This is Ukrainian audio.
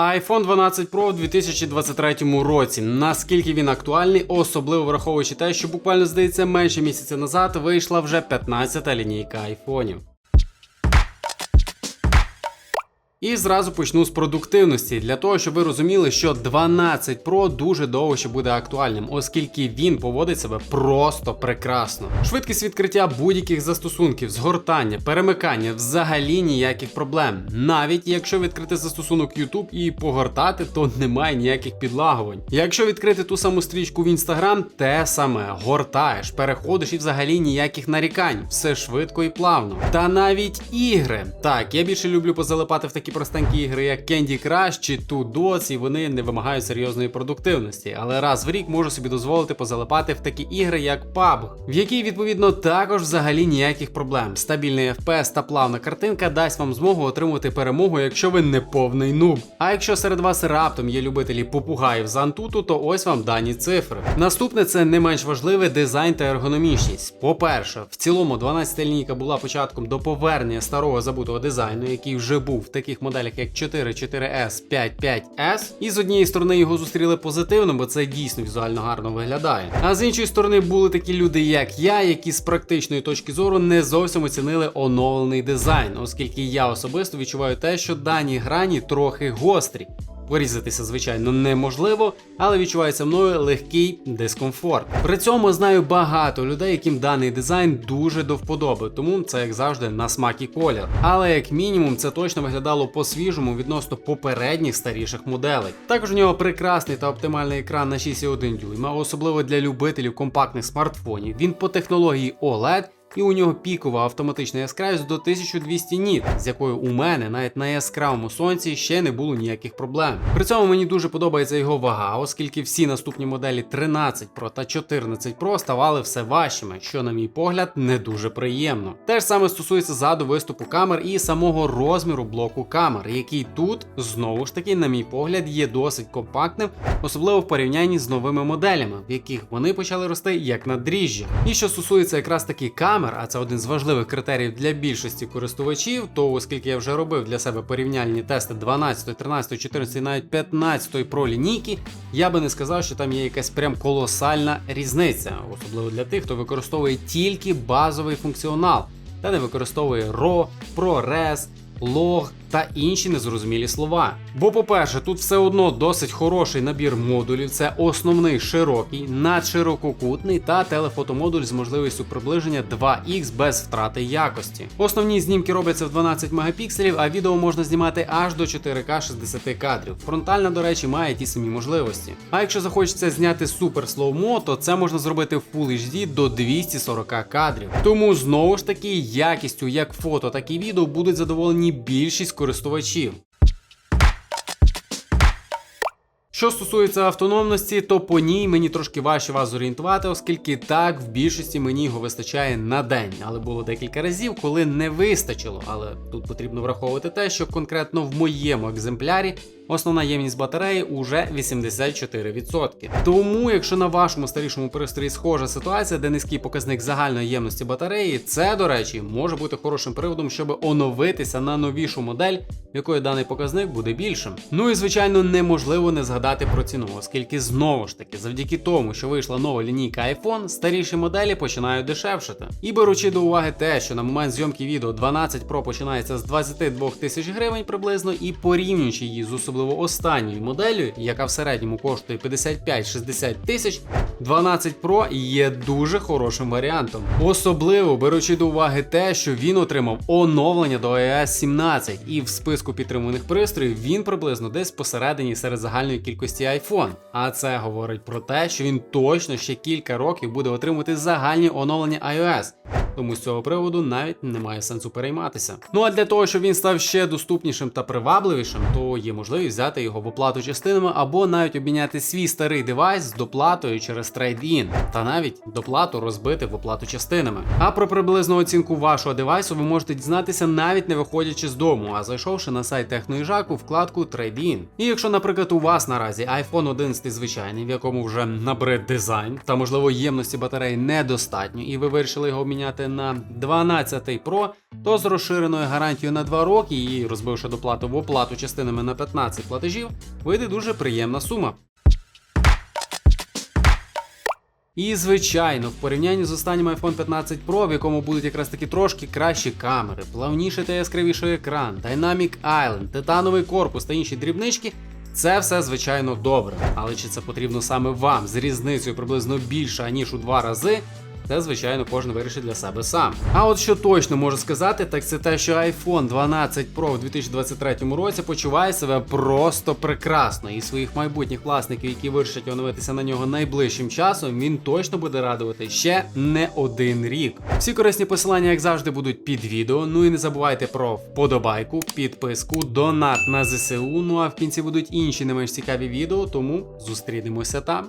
iPhone 12 Pro в 2023 році. Наскільки він актуальний, особливо враховуючи те, що буквально здається менше місяця назад вийшла вже 15-та лінійка айфонів. І зразу почну з продуктивності для того, щоб ви розуміли, що 12 Pro дуже довго ще буде актуальним, оскільки він поводить себе просто прекрасно. Швидкість відкриття будь-яких застосунків, згортання, перемикання, взагалі ніяких проблем. Навіть якщо відкрити застосунок YouTube і погортати, то немає ніяких підлагувань. Якщо відкрити ту саму стрічку в Instagram, те саме гортаєш, переходиш і взагалі ніяких нарікань, все швидко і плавно. Та навіть ігри. Так, я більше люблю позалипати в такі простенькі ігри, як Candy Crush чи Two Dots, і вони не вимагають серйозної продуктивності. Але раз в рік можу собі дозволити позалипати в такі ігри, як PUBG, в якій відповідно також взагалі ніяких проблем. Стабільний FPS та плавна картинка дасть вам змогу отримувати перемогу, якщо ви не повний нуб. А якщо серед вас раптом є любителі попугаїв з Антуту, то ось вам дані цифри. Наступне це не менш важливе дизайн та ергономічність. По-перше, в цілому 12 лінійка була початком до повернення старого забутого дизайну, який вже був в таких моделях, як 4, 4S, 5, 5S. І з однієї сторони його зустріли позитивно, бо це дійсно візуально гарно виглядає. А з іншої сторони були такі люди, як я, які з практичної точки зору не зовсім оцінили оновлений дизайн, оскільки я особисто відчуваю те, що дані грані трохи гострі. Порізатися, звичайно, неможливо, але відчувається мною легкий дискомфорт. При цьому знаю багато людей, яким даний дизайн дуже до вподоби, тому це як завжди на смак і колір. Але як мінімум це точно виглядало по-свіжому відносно попередніх старіших моделей. Також у нього прекрасний та оптимальний екран на 6,1 дюйма, особливо для любителів компактних смартфонів. Він по технології OLED і у нього пікова автоматична яскравість до 1200 ніт, з якою у мене навіть на яскравому сонці ще не було ніяких проблем. При цьому мені дуже подобається його вага, оскільки всі наступні моделі 13 Pro та 14 Pro ставали все важчими, що, на мій погляд, не дуже приємно. Те ж саме стосується заду виступу камер і самого розміру блоку камер, який тут знову ж таки, на мій погляд, є досить компактним, особливо в порівнянні з новими моделями, в яких вони почали рости як на дріжджі. І що стосується якраз таки камер, а це один з важливих критеріїв для більшості користувачів, то оскільки я вже робив для себе порівняльні тести 12, 13, 14 і навіть 15 Pro лінійки, я би не сказав, що там є якась прям колосальна різниця, особливо для тих, хто використовує тільки базовий функціонал та не використовує RAW, ProRes, Log та інші незрозумілі слова. Бо, по-перше, тут все одно досить хороший набір модулів. Це основний широкий, надширококутний та телефотомодуль з можливістю приближення 2х без втрати якості. Основні знімки робляться в 12 мегапікселів, а відео можна знімати аж до 4К 60 кадрів. Фронтальна, до речі, має ті самі можливості. А якщо захочеться зняти супер слоумо, то це можна зробити в Full HD до 240 кадрів. Тому знову ж таки якістю як фото, так і відео будуть задоволені більшість користувачів. Що стосується автономності, то по ній мені трошки важче вас зорієнтувати, оскільки так в більшості мені його вистачає на день. Але було декілька разів, коли не вистачило. Але тут потрібно враховувати те, що конкретно в моєму екземплярі основна ємність батареї уже 84%. Тому, якщо на вашому старішому пристрої схожа ситуація, де низький показник загальної ємності батареї, це, до речі, може бути хорошим приводом, щоб оновитися на новішу модель, в якої даний показник буде більшим. Ну і звичайно, неможливо не згадати про ціну, оскільки знову ж таки, завдяки тому, що вийшла нова лінійка iPhone, старіші моделі починають дешевшити. І беручи до уваги те, що на момент зйомки відео 12 Pro починається з 22 тисяч гривень приблизно, і порівнюючи її з особливо останньою моделлю, яка в середньому коштує 55-60 тисяч, 12 Pro є дуже хорошим варіантом. Особливо беручи до уваги те, що він отримав оновлення до iOS 17, і в списку підтримуваних пристроїв він приблизно десь посередині серед загальної кількості iPhone. А це говорить про те, що він точно ще кілька років буде отримувати загальні оновлення iOS. Тому з цього приводу навіть немає сенсу перейматися. Ну а для того, щоб він став ще доступнішим та привабливішим, то є можливість взяти його в оплату частинами або навіть обміняти свій старий девайс з доплатою через трейд-ін, та навіть доплату розбити в оплату частинами. А про приблизну оцінку вашого девайсу ви можете дізнатися навіть не виходячи з дому, а зайшовши на сайт Техноїжак у вкладку Trade-in. І якщо, наприклад, у вас наразі iPhone 11 звичайний, в якому вже набрид дизайн, та можливо ємності батареї недостатньо, і ви вирішили його обміняти переходити на 12 Pro, то з розширеною гарантією на 2 роки і розбивши доплату в оплату частинами на 15 платежів, вийде дуже приємна сума. І звичайно, в порівнянні з останнім iPhone 15 Pro, в якому будуть якраз таки трошки кращі камери, плавніший та яскравіший екран, Dynamic Island, титановий корпус та інші дрібнички. Це все звичайно добре, але чи це потрібно саме вам з різницею приблизно більше ніж у два рази? Це, звичайно, кожен вирішить для себе сам. А от що точно можу сказати, так це те, що iPhone 12 Pro в 2023 році почуває себе просто прекрасно. І своїх майбутніх власників, які вирішать оновитися на нього найближчим часом, він точно буде радувати ще не один рік. Всі корисні посилання, як завжди, будуть під відео. Ну і не забувайте про вподобайку, підписку, донат на ЗСУ. Ну а в кінці будуть інші не менш цікаві відео, тому зустрінемося там.